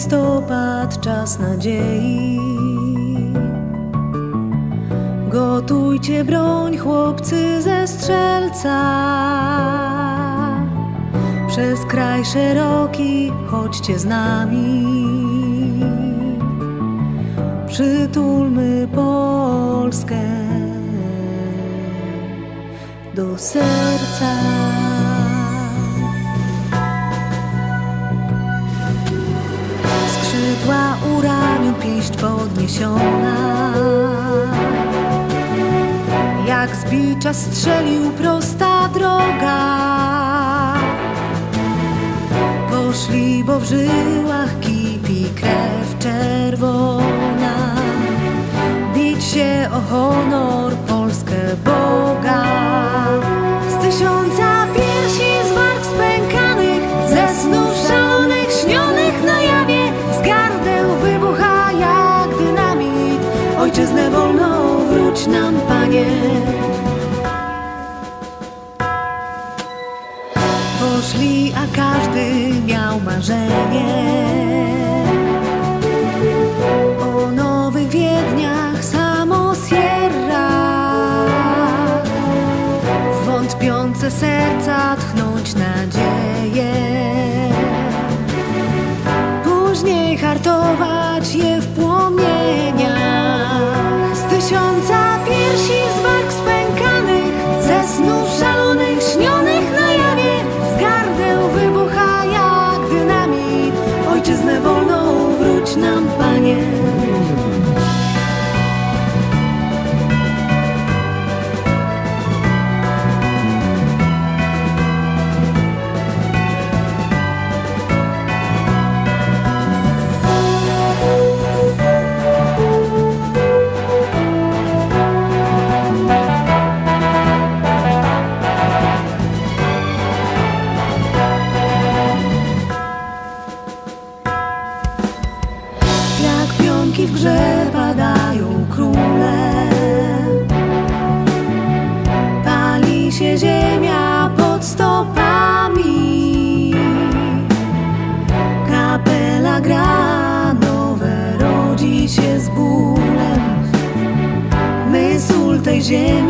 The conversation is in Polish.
listopad, czas nadziei. Gotujcie broń, chłopcy ze strzelca. Przez kraj szeroki chodźcie z nami. Przytulmy Polskę do serca. Skrzydła u ramion, pięść podniesiona. Jak z bicza strzelił prosta droga. Poszli, bo w żyłach kipi krew czerwona. Bić się o honor, Polskę Boga. Ojczyznę wolną, wróć nam, Panie. Poszli, a każdy miał marzenie o nowych Wiedniach, samo Sierra. W wątpiące serca tchnąć nadzieję. Później hartować je w. 心。Ptaszki w grze badają króle. Pali się ziemia pod stopami. Kapela gra, nowe rodzi się z bólem. Mysł tej ziemi